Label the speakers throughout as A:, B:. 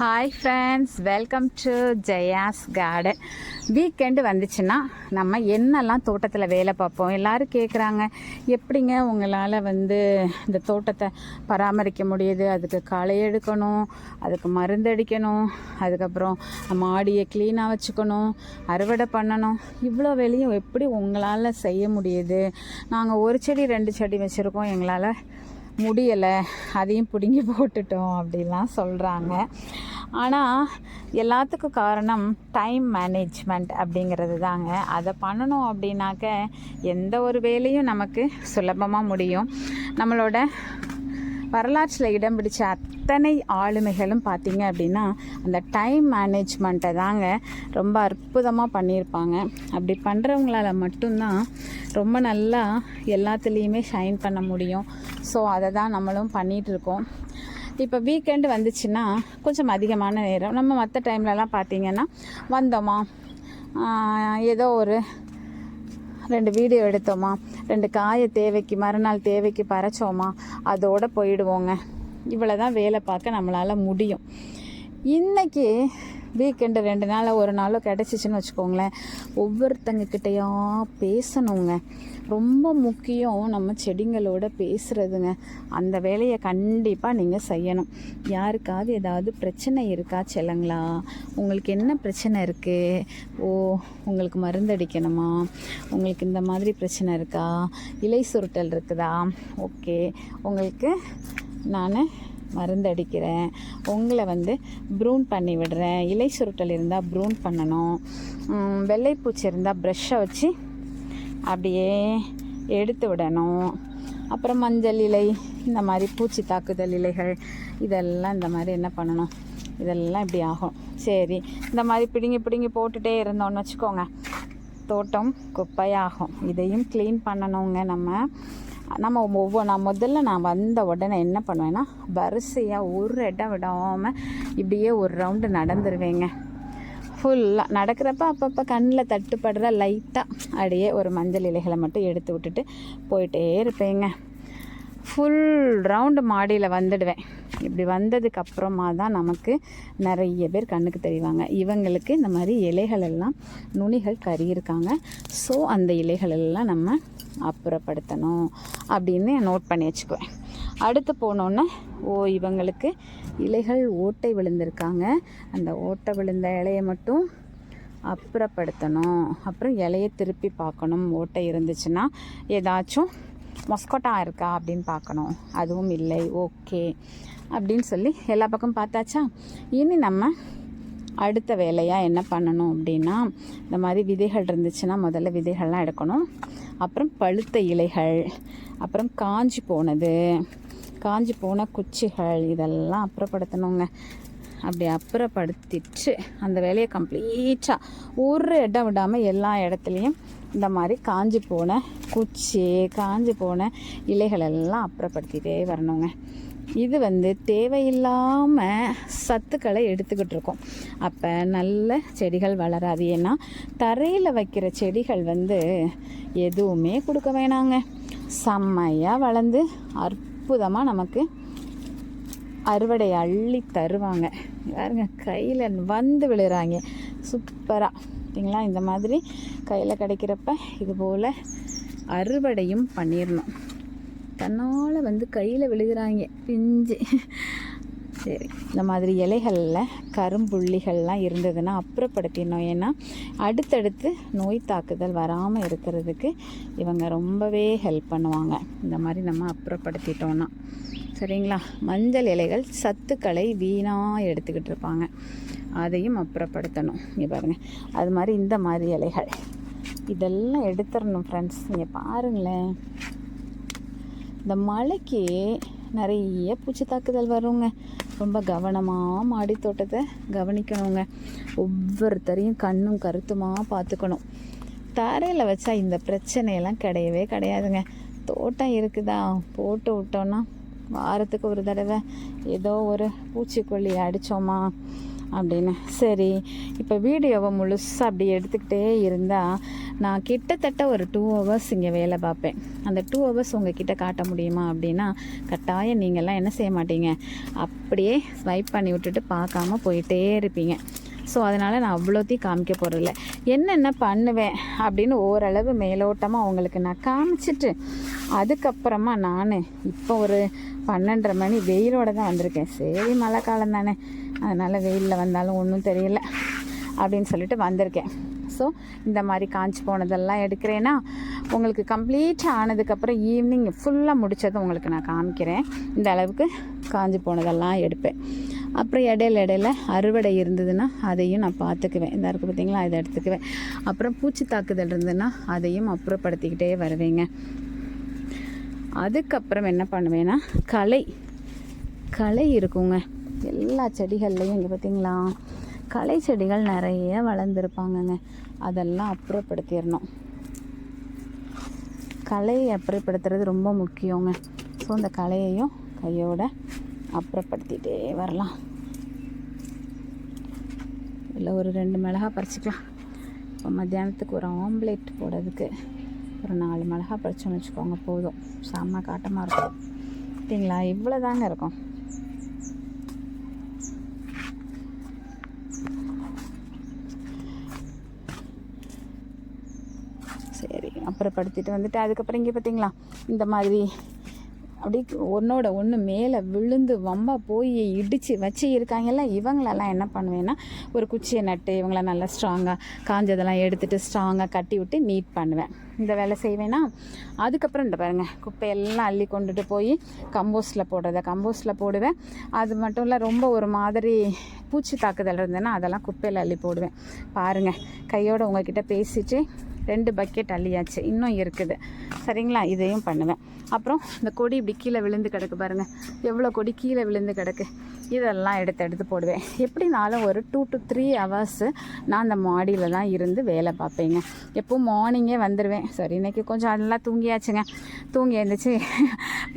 A: Hi friends welcome to Jaya's garden weekend வந்துச்சுன்னா நம்ம என்னெல்லாம் தோட்டத்தில் வேலை பார்ப்போம்? எல்லோரும் கேட்குறாங்க எப்படிங்க உங்களால் வந்து இந்த தோட்டத்தை பராமரிக்க முடியுது? அதுக்கு களை எடுக்கணும் அதுக்கு மருந்தடிக்கணும் அதுக்கப்புறம் மாடியை க்ளீனாக வச்சுக்கணும் அறுவடை பண்ணணும். இவ்வளோ வேலையும் எப்படி உங்களால் செய்ய முடியுது? நாங்கள் ஒரு செடி ரெண்டு செடி வச்சுருக்கோம். எங்களால் முடியலை. அதையும் பிடுங்கி போட்டுட்டோம் அப்படிலாம் சொல்கிறாங்க ஆனால் எல்லாத்துக்கும் காரணம் டைம் மேனேஜ்மெண்ட் அப்படிங்கிறது தாங்க அதை பண்ணணும் அப்படின்னாக்க எந்த ஒரு வேலையும் நமக்கு சுலபமாக முடியும். நம்மளோட வரலாற்றில் இடம் பிடிச்ச அத்தனை ஆளுமைகளும் பார்த்தீங்க அப்படின்னா அந்த டைம் மேனேஜ்மெண்ட்டை தாங்க ரொம்ப அற்புதமாக பண்ணியிருப்பாங்க. அப்படி பண்ணுறவங்களால மட்டும்தான் ரொம்ப நல்லா எல்லாத்துலேயுமே ஷைன் பண்ண முடியும். ஸோ அதை தான் நம்மளும் பண்ணிகிட்ருக்கோம் இப்போ வீக்கெண்டு வந்துச்சுன்னா கொஞ்சம் அதிகமான நேரம். நம்ம மற்ற டைம்லலாம் பார்த்தீங்கன்னா வந்தோமா? ஏதோ ஒரு ரெண்டு வீடியோ எடுத்தோமா? ரெண்டு காயை தேவைக்கு மறுநாள் தேவைக்கு பறைச்சோமா? அதோட போயிடுவோங்க. இவ்வளோ தான் வேலை பார்க்க நம்மளால் முடியும். இன்றைக்கி வீக்கெண்டு ரெண்டு நாள் ஒரு நாளோ கிடச்சிச்சின்னு வச்சுக்கோங்களேன். ஒவ்வொருத்தங்கக்கிட்டையும் பேசணுங்க. ரொம்ப முக்கியம் நம்ம செடிங்களோட பேசுகிறதுங்க அந்த வேலையை கண்டிப்பாக நீங்கள் செய்யணும். யாருக்காவது ஏதாவது பிரச்சனை இருக்கா செல்லங்களா? உங்களுக்கு என்ன பிரச்சனை இருக்குது ஓ உங்களுக்கு மருந்தடிக்கணுமா உங்களுக்கு இந்த மாதிரி பிரச்சனை இருக்கா? இலை சுருட்டல் இருக்குதா? ஓகே. உங்களுக்கு நான் மருந்தடிக்கிறேன். உங்களை வந்து ப்ரூன் பண்ணி விடுறேன். இலை சுருட்டல் இருந்தால் ப்ரூன் பண்ணணும். வெள்ளை வெள்ளைப்பூச்சி இருந்தால் ப்ரெஷ்ஷை வச்சு அப்படியே எடுத்து விடணும். அப்புறம் மஞ்சள் இலை இந்த மாதிரி பூச்சி தாக்குதல் இலைகள் இதெல்லாம் இந்த மாதிரி என்ன பண்ணணும்? இதெல்லாம் இப்படி ஆகும். சரி இந்த மாதிரி பிடுங்கி பிடுங்கி போட்டுகிட்டே இருந்தோன்னு வச்சுக்கோங்க. தோட்டம் குப்பையாகும். இதையும் க்ளீன் பண்ணணுங்க நம்ம. நம்ம ஒவ்வொரு நான் முதல்ல நான் வந்த உடனே என்ன பண்ணுவேன்னா வரிசையாக ஒரு இடம் விடாமல் இப்படியே ஒரு ரவுண்டு நடந்துருவேங்க. ஃபுல்லாக நடக்கிறப்ப அப்பப்போ கண்ணில் தட்டுப்படுற லைட்டாக அப்படியே ஒரு மஞ்சள் இலைகளை மட்டும் எடுத்து விட்டுட்டு போயிட்டே இருப்பேங்க. ஃபுல் ரவுண்டு மாடியில் வந்துடுவேன். இப்படி வந்ததுக்கு அப்புறமா தான் நமக்கு நிறைய பேர் கண்ணுக்கு தெரிவாங்க. இவங்களுக்கு இந்த மாதிரி இலைகள் எல்லாம் நுனிகள் கறியிருக்காங்க ஸோ அந்த இலைகள் எல்லாம் நம்ம அப்புறப்படுத்தணும் அப்படின்னு நோட் பண்ணி வச்சுக்குவேன். அடுத்து போனோன்னே ஓ இவங்களுக்கு இலைகள் ஓட்டை விழுந்திருக்காங்க. அந்த ஓட்டை விழுந்த இலையை மட்டும் அப்புறப்படுத்தணும். அப்புறம் இலையை திருப்பி பார்க்கணும். ஓட்டை இருந்துச்சுன்னா ஏதாச்சும் மொஸ்கோட்டா இருக்கா அப்படின்னு பார்க்கணும். அதுவும் இல்லை. ஓகே. அப்படின்னு சொல்லி எல்லா பக்கம் பார்த்தாச்சா? இனி நம்ம அடுத்த வேலையாக என்ன பண்ணணும் அப்படின்னா இந்த மாதிரி விதைகள் இருந்துச்சுன்னா முதல்ல விதைகள்லாம் எடுக்கணும். அப்புறம் பழுத்த இலைகள் அப்புறம் காஞ்சி போனது காஞ்சி போன குச்சிகள் இதெல்லாம் அப்புறப்படுத்தணுங்க. அப்படி அப்புறப்படுத்திட்டு அந்த வேலையை கம்ப்ளீட்டாக ஒரு இடம் விடாமல் எல்லா இடத்துலையும் இந்த மாதிரி காஞ்சி போன குச்சி காஞ்சி போன இலைகள் எல்லாம் அப்புறப்படுத்திட்டே வரணுங்க. இது வந்து தேவையில்லாமல் சத்துக்களை எடுத்துக்கிட்டு இருக்கோம். அப்போ நல்ல செடிகள் வளராது. ஏன்னா தரையில் வைக்கிற செடிகள் வந்து எதுவுமே கொடுக்க வேணாங்க. செம்மையாக வளர்ந்து அற்புதமாக நமக்கு அறுவடை அள்ளி தருவாங்க. பாருங்க கையில் வந்து விழுறாங்க. சூப்பராக பார்த்தீங்களா இந்த மாதிரி கையில் கிடைக்கிறப்ப இது போல் அறுவடையும் பண்ணிடணும் தன்னால் வந்து கையில் விழுகிறாங்க. பிஞ்சு. சரி இந்த மாதிரி இலைகளில் கரும்புள்ளிகள்லாம் இருந்ததுன்னா அப்புறப்படுத்திடணும். ஏன்னா அடுத்தடுத்து நோய் தாக்குதல் வராமல் இருக்கிறதுக்கு இவங்க ரொம்பவே ஹெல்ப் பண்ணுவாங்க. இந்த மாதிரி நம்ம அப்புறப்படுத்திட்டோன்னா சரிங்களா? மஞ்சள் இலைகள் சத்துக்களை வீணாக எடுத்துக்கிட்டு இருப்பாங்க. அதையும் அப்புறப்படுத்தணும். இங்கே பாருங்கள் அது மாதிரி இந்த மாதிரி இலைகள். இதெல்லாம் எடுத்துடணும் ஃப்ரெண்ட்ஸ் இங்கே பாருங்களேன். இந்த மழைக்கு நிறைய பூச்சி தாக்குதல் வருங்க. ரொம்ப கவனமாக மாடித்தோட்டத்தை கவனிக்கணுங்க. ஒவ்வொருத்தரையும் கண்ணும் கருத்துமாக பார்த்துக்கணும். தரையில் வச்சா இந்த பிரச்சனையெல்லாம் கிடையவே கிடையாதுங்க. தோட்டம் இருக்குதா? போட்டு விட்டோன்னா வாரத்துக்கு ஒரு தடவை ஏதோ ஒரு பூச்சிக்கொல்லி அடித்தோமா அப்படின்னு. சரி இப்போ வீடியோவை முழுசாக அப்படி எடுத்துக்கிட்டே இருந்தால் நான் கிட்டத்தட்ட ஒரு டூ ஹவர்ஸ் இங்கே வேலை பார்ப்பேன். அந்த டூ ஹவர்ஸ் உங்ககிட்ட காட்ட முடியுமா அப்படின்னா கட்டாயம் நீங்கள்லாம் என்ன செய்ய மாட்டீங்க. அப்படியே ஸ்வைப் பண்ணி விட்டுட்டு பார்க்காம போயிட்டே இருப்பீங்க. ஸோ அதனால் நான் அவ்வளோத்தையும் காமிக்க போகிறதில்ல என்னென்ன பண்ணுவேன் அப்படின்னு ஓரளவு மேலோட்டமாக அவங்களுக்கு நான் காமிச்சிட்டு அதுக்கப்புறமா நான் இப்போ ஒரு பன்னெண்டரை மணி வெயிலோட தான் வந்திருக்கேன். சரி மழை காலம் தானே. அதனால் வெயிலில் வந்தாலும் ஒன்றும் தெரியல அப்படின்னு சொல்லிட்டு வந்திருக்கேன். ஸோ இந்த மாதிரி காஞ்சி போனதெல்லாம் எடுக்கிறேன்னா உங்களுக்கு கம்ப்ளீட் ஆனதுக்கப்புறம் ஈவினிங் ஃபுல்லாக முடித்ததும் உங்களுக்கு நான் காமிக்கிறேன். இந்த அளவுக்கு காஞ்சி போனதெல்லாம் எடுப்பேன். அப்புறம் இடையில இடையில அறுவடை இருந்ததுன்னா அதையும் நான் பார்த்துக்குவேன். இந்த இருக்குது பார்த்தீங்களா இதை எடுத்துக்குவேன். அப்புறம் பூச்சி தாக்குதல் இருந்ததுன்னா அதையும் அப்புறப்படுத்திக்கிட்டே வருவேங்க. அதுக்கப்புறம் என்ன பண்ணுவேன்னா களை களை இருக்குங்க. எல்லா செடிகள்லையும் இங்கே பார்த்தீங்களா களை செடிகள் நிறைய வளர்ந்துருப்பாங்கங்க. அதெல்லாம் அப்புறப்படுத்திடணும். களையை அப்புறப்படுத்துறது ரொம்ப முக்கியங்க. ஸோ அந்த களையையும் கையோட அப்புறப்படுத்திட்டே வரலாம். இல்லை ஒரு ரெண்டு மிளகா பறிச்சிக்கலாம். இப்போ மத்தியானத்துக்கு ஒரு ஆம்லேட் போடுறதுக்கு ஒரு நாலு மிளகா பறிச்சோன்னு வச்சுக்கோங்க போதும். செம்ம காட்டமாக இருக்கும். பார்த்தீங்களா இவ்வளோ தாங்க இருக்கும். சரி அப்புறப்படுத்திட்டு வந்துட்டு அதுக்கப்புறம் இங்கே பார்த்தீங்களா இந்த மாதிரி அப்படியே ஒன்றோட ஒன்று மேலே விழுந்து வம்பா போய் இடித்து வச்சு இருக்காங்கல்ல இவங்களெல்லாம் என்ன பண்ணுவேன்னா ஒரு குச்சியை நட்டு இவங்கள நல்லா ஸ்ட்ராங்காக காஞ்சதெல்லாம் எடுத்துகிட்டு ஸ்ட்ராங்காக கட்டி விட்டு நீட் பண்ணுவேன். இந்த வேலை செய்வேன்னா அதுக்கப்புறம் இந்த பாருங்கள் குப்பையெல்லாம் அள்ளி கொண்டுட்டு போய் கம்போஸ்டில் போடுறத கம்போஸ்டில் போடுவேன். அது மட்டும் இல்லை ரொம்ப ஒரு மாதிரி பூச்சி தாக்குதல் இருந்ததுன்னா அதெல்லாம் குப்பையில் அள்ளி போடுவேன். பாருங்கள் கையோடு உங்ககிட்ட பேசிட்டு ரெண்டு பக்கெட் அள்ளியாச்சு. இன்னும் இருக்குது. சரிங்களா? இதையும் பண்ணுவேன். அப்புறம் இந்த கொடி இப்படி கீழே விழுந்து கிடக்கு பாருங்கள் எவ்வளோ கொடி கீழே விழுந்து கிடக்கு? இதெல்லாம் எடுத்து எடுத்து போடுவேன். எப்படினாலும் ஒரு டூ டு த்ரீ ஹவர்ஸு நான் அந்த மாடியில் தான் இருந்து வேலை பார்ப்பேங்க. எப்போவும் மார்னிங்கே வந்துடுவேன் சரி இன்றைக்கி கொஞ்சம் நல்லா தூங்கியாச்சுங்க. தூங்கி எழுந்துச்சு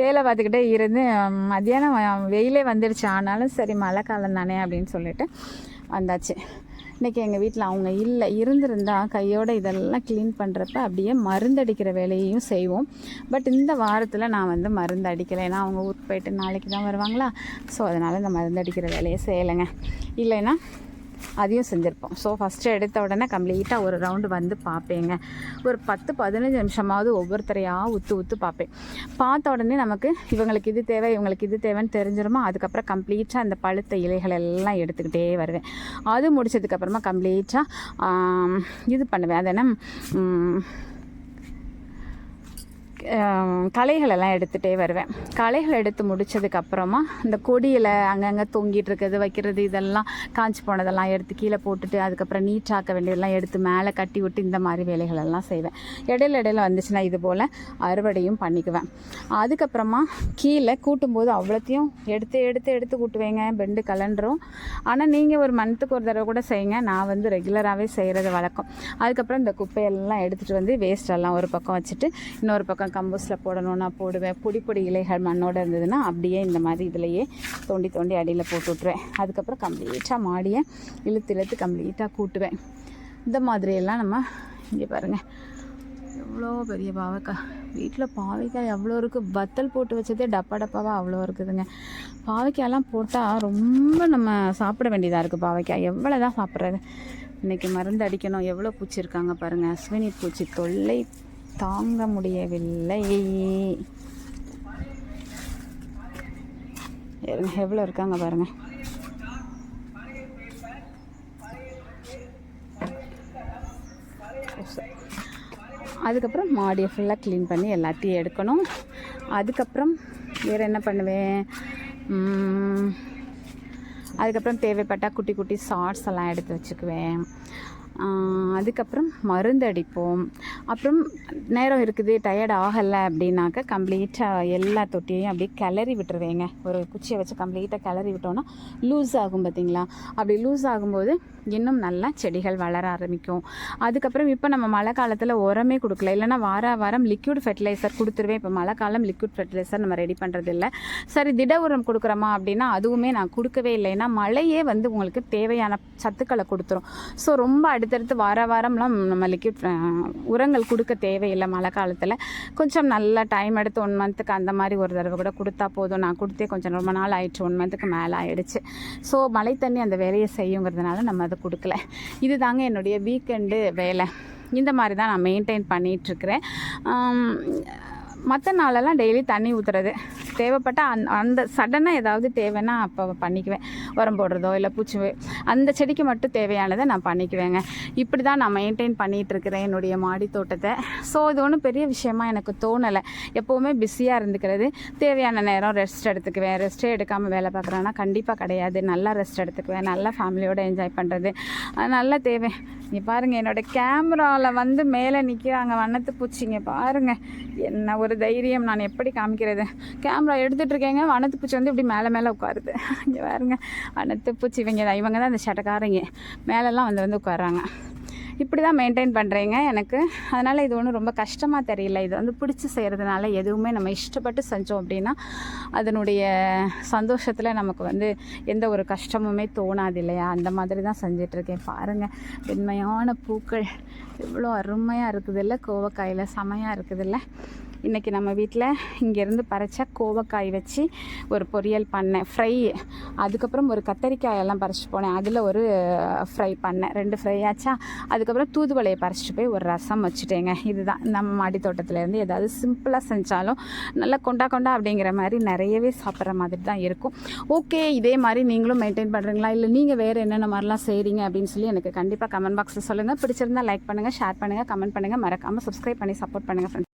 A: வேலை பார்த்துக்கிட்டே இருந்து மத்தியானம் வெயிலே வந்துடுச்சு ஆனாலும் சரி மழை காலம் தானே அப்படின்னு சொல்லிட்டு வந்தாச்சு. இன்றைக்கி எங்கள் வீட்டில் அவங்க இல்லை இருந்திருந்தா கையோட இதெல்லாம் க்ளீன் பண்ணுறப்ப அப்படியே மருந்தடிக்கிற வேலையையும் செய்வோம். பட் இந்த வாரத்தில் நான் வந்து மருந்து அடிக்கலை. ஏன்னா அவங்க ஊருக்கு போயிட்டு நாளைக்கு தான் வருவாங்களா? ஸோ அதனால் இந்த மருந்து அடிக்கிற வேலையை செய்யலைங்க. இல்லைன்னா அதையும் செஞ்சுருப்போம். ஸோ ஃபஸ்ட்டு எடுத்த உடனே கம்ப்ளீட்டாக ஒரு ரவுண்டு வந்து பார்ப்பேங்க. ஒரு பத்து பதினஞ்சு நிமிஷமாவது ஒவ்வொருத்தரையாக உத்து உத்து பார்ப்பேன். பார்த்த உடனே நமக்கு இவங்களுக்கு இது தேவை இவங்களுக்கு இது தேவைன்னு தெரிஞ்சிருமா அதுக்கப்புறம் கம்ப்ளீட்டாக அந்த பழுத்த இலைகள் எல்லாம் எடுத்துக்கிட்டே வருவேன். அது முடிச்சதுக்கப்புறமா கம்ப்ளீட்டாக இது பண்ணுவேன். அது என்ன? களைகளெல்லாம் எடுத்துகிட்டே வருவேன். களைகள் எடுத்து முடிச்சதுக்கப்புறமா இந்த கொடியில் அங்கங்கே தொங்கிட்டு இருக்கிறது வைக்கிறது இதெல்லாம் காஞ்சி போனதெல்லாம் எடுத்து கீழே போட்டுட்டு அதுக்கப்புறம் நீட்டாக்க வேண்டியதெல்லாம் எடுத்து மேலே கட்டி விட்டு இந்த மாதிரி வேலைகளெல்லாம் செய்வேன். இடையில இடையில வந்துச்சுன்னா இது போல் அறுவடையும் பண்ணிக்குவேன். அதுக்கப்புறமா கீழே கூட்டும்போது அவ்வளோத்தையும் எடுத்து எடுத்து எடுத்து கூட்டுவேங்க. பெண்டு கலண்டுரும். ஆனால் நீங்கள் ஒரு மந்த்துக்கு ஒரு தடவை கூட செய்யுங்க. நான் வந்து ரெகுலராகவே செய்கிறது வழக்கம். அதுக்கப்புறம் இந்த குப்பையெல்லாம் எடுத்துகிட்டு வந்து வேஸ்ட் எல்லாம் ஒரு பக்கம் வச்சுட்டு இன்னொரு பக்கம் கம்போஸ்டில் போடணும்னா போடுவேன். பொடி பொடி இலைகள் மண்ணோடு இருந்ததுன்னா அப்படியே இந்த மாதிரி இதுலையே தோண்டி தோண்டி அடியில் போட்டு விட்ருவேன் அதுக்கப்புறம் கம்ப்ளீட்டாக மாடியை இழுத்து இழுத்து கம்ப்ளீட்டாக கூட்டுவேன். இந்த மாதிரியெல்லாம் நம்ம இங்கே பாருங்கள் எவ்வளோ பெரிய பாவைக்காய். வீட்டில் பாவைக்காய் எவ்வளோ இருக்குது வத்தல் போட்டு வச்சதே டப்பா டப்பாவாக அவ்வளோ இருக்குதுங்க. பாவைக்காயெல்லாம் போட்டால் ரொம்ப நம்ம சாப்பிட வேண்டியதாக இருக்குது பாவைக்காய். எவ்வளோ தான் சாப்பிட்றது? இன்றைக்கி மருந்து அடிக்கணும். எவ்வளோ பூச்சி இருக்காங்க பாருங்கள் அஸ்வினி பூச்சி தொல்லை தாங்க முடியவில்லை எவ்வளோ இருக்காங்க பாருங்க. அதுக்கப்புறம் மாடியை ஃபுல்லாக க்ளீன் பண்ணி எல்லாத்தையும் எடுக்கணும். அதுக்கப்புறம் வேறு என்ன பண்ணுவேன்? அதுக்கப்புறம் தேவைப்பட்டால் குட்டி குட்டி ஷார்ட்ஸ் எல்லாம் எடுத்து வச்சுக்குவேன். அதுக்கப்புறம் மருந்து அடிப்போம் அப்புறம் நேரம் இருக்குது டயர்ட் ஆகலை அப்படின்னாக்க கம்ப்ளீட்டாக எல்லா தொட்டியையும் அப்படியே கிளறி விட்டுருவேங்க. ஒரு குச்சியை வச்சு கம்ப்ளீட்டாக கிளறி விட்டோன்னா லூஸ் ஆகும் பார்த்தீங்களா? அப்படி லூஸ் ஆகும்போது இன்னும் நல்லா செடிகள் வளர ஆரம்பிக்கும். அதுக்கப்புறம் இப்போ நம்ம மழை காலத்தில் உரமே கொடுக்கல. இல்லைன்னா வார வாரம் லிக்விட் ஃபெர்டிலைசர் கொடுத்துருவேன். இப்போ மழை காலம் லிக்விட் ஃபெர்டிலைசர் நம்ம ரெடி பண்ணுறது இல்லை சரி திட உரம் கொடுக்குறோமா அப்படின்னா அதுவுமே நான் கொடுக்கவே இல்லை. ஏன்னா மழையே வந்து உங்களுக்கு தேவையான சத்துக்களை கொடுத்துரும். ஸோ ரொம்ப அடுத்தடுத்து வார வாரம்லாம் நம்ம லிக்விட் உரங்கள் கொடுக்க தேவையில்லை மழை காலத்தில். கொஞ்சம் நல்லா டைம் எடுத்து ஒன் மந்த்துக்கு அந்த மாதிரி ஒரு தடவை கூட கொடுத்தா போதும். நான் கொடுத்தே கொஞ்சம் ரொம்ப நாள் ஆயிடுச்சு. ஒன் மந்த்துக்கு மேலே ஆயிடுச்சு. ஸோ மழை தண்ணி அந்த வேலையை செய்யுங்கிறதுனால நம்ம அதை கொடுக்கல. இது தாங்க என்னுடைய வீக்கெண்டு வேலை. இந்த மாதிரி தான் நான் மெயின்டைன் பண்ணிகிட்ருக்கிறேன் மற்ற நாளெல்லாம் டெய்லி தண்ணி ஊற்றுறது தேவைப்பட்ட அந் அந்த சடனாக ஏதாவது தேவைன்னா அப்போ பண்ணிக்குவேன். உரம் போடுறதோ இல்லை பூச்சி அந்த செடிக்கு மட்டும் தேவையானதை நான் பண்ணிக்குவேங்க. இப்படி தான் நான் மெயின்டைன் பண்ணிகிட்டு இருக்கிறேன் என்னுடைய மாடி தோட்டத்தை. ஸோ இது ஒன்றும் பெரிய விஷயமா எனக்கு தோணலை. எப்போவுமே பிஸியாக இருந்துக்கிறது. தேவையான நேரம் ரெஸ்ட் எடுத்துக்குவேன். ரெஸ்ட்டே எடுக்காமல் வேலை பார்க்குறேன்னா கண்டிப்பாக கிடையாது. நல்லா ரெஸ்ட் எடுத்துக்குவேன். நல்லா ஃபேமிலியோடு என்ஜாய் பண்ணுறது அது தேவை. இங்கே பாருங்கள் என்னோடய கேமராவில் வந்து மேலே நிற்கிறாங்க வண்ணத்து பூச்சிங்க. பாருங்கள் என்ன ஒரு தைரியம் நான் எப்படி காமிக்கிறது? கேமரா எடுத்துகிட்டு இருக்கேங்க பூச்சி வந்து இப்படி மேலே மேலே உட்காருது. இங்கே பாருங்க. வனத்து பூச்சி இவங்க தான். இவங்க தான் இந்த சட்டக்காரங்க. மேலெல்லாம் வந்து வந்து உட்காராங்க இப்படி தான் மெயின்டைன் பண்ணுறேங்க எனக்கு. அதனால் இது ஒன்றும் ரொம்ப கஷ்டமாக தெரியல. இது வந்து பிடிச்சி செய்கிறதுனால எதுவுமே நம்ம இஷ்டப்பட்டு செஞ்சோம் அப்படின்னா அதனுடைய சந்தோஷத்தில் நமக்கு வந்து எந்த ஒரு கஷ்டமுமே தோணாது இல்லையா? அந்த மாதிரி தான் செஞ்சிட்ருக்கேன் பாருங்கள் வெண்மையான பூக்கள். எவ்வளோ அருமையாக இருக்குதுல்ல? கோவக்காயில். செமையாக இருக்குதுல்ல? இன்றைக்கி நம்ம வீட்டில் இங்கேருந்து பறித்த கோவக்காய் வச்சு ஒரு பொரியல் பண்ணேன். ஃப்ரை அதுக்கப்புறம் ஒரு கத்தரிக்காயெல்லாம் பறிச்சு போனேன். அதில் ஒரு ஃப்ரை பண்ணேன். ரெண்டு ஃப்ரை ஆச்சா? அதுக்கப்புறம் தூதுவளையை பறிச்சிட்டு போய் ஒரு ரசம் வச்சுட்டேங்க. இதுதான் நம்ம மாடி தோட்டத்துலேருந்து ஏதாவது சிம்பிளாக செஞ்சாலும் நல்லா கொண்டா கொண்டா அப்படிங்கிற மாதிரி நிறையவே சாப்பிட்ற மாதிரி தான் இருக்கும். ஓகே இதே மாதிரி நீங்களும் மெயின்டைன் பண்ணுறீங்களா இல்லை நீங்கள் வேறு என்னென்ன மாதிரிலாம் செய்கிறீங்க அப்படின்னு சொல்லி எனக்கு கண்டிப்பாக கமெண்ட் பாக்ஸில் சொல்லுங்கள் பிடிச்சிருந்தா லைக் பண்ணுங்கள் ஷேர் பண்ணுங்கள் கமெண்ட் பண்ணுங்கள் மறக்காமல் சப்ஸ்கிரைப் பண்ணி சப்போர்ட் பண்ணுங்கள் ஃப்ரெண்ட்ஸ்